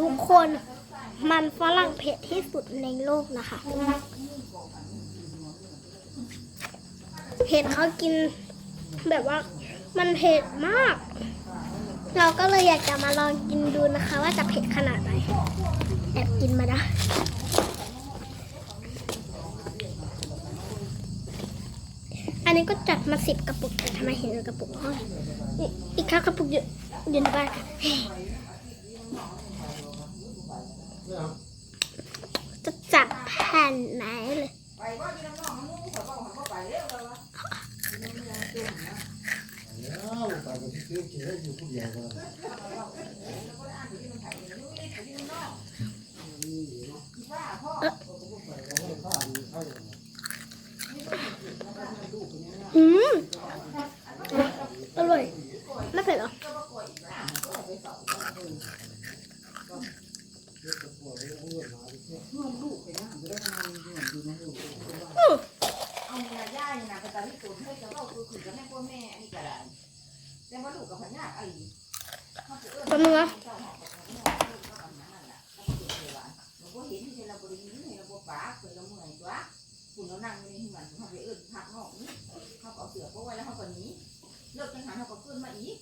ทุกคน มันฝรั่งเผ็ดที่สุดในโลกนะคะ เห็นเขากินแบบว่ามันเผ็ดมาก เราก็เลยอยากจะมาลองกินดูนะคะ ว่าจะเผ็ดขนาดไหนแอบกินมานะอันนี้ก็จัดมาสิบกระปุกแต่ทำไมเห็นกระปุกห้อยอีกอีกข้าวกระปุกอยู่อยู่ในบ้าน จะจัดแผ่นไหนเลยไปกับที่ซื้อกินได้อยู่ผู้เดียวก็อืมอร่อยไม่เผ็ดเหรอ เอาเงินย่านี่นะไปตอนที่ตุนให้เจ้าก็คือคือจะแม่พ่อแม่อันนี้ก็ได้แต่ว่าลูกกับพญาอะไรแป๊บนึงนะเราก็เห็นที่เราบริยินให้เราบ่ปากเคยเราเมื่อยตัวคุณเรานั่งในที่มันเขาไปเอื้อนพักนอกนี่เขาเอาเสือเพราไว้แล้วเขาก็หนีเลิกกันหาเขาก็ขึ้นมาอีก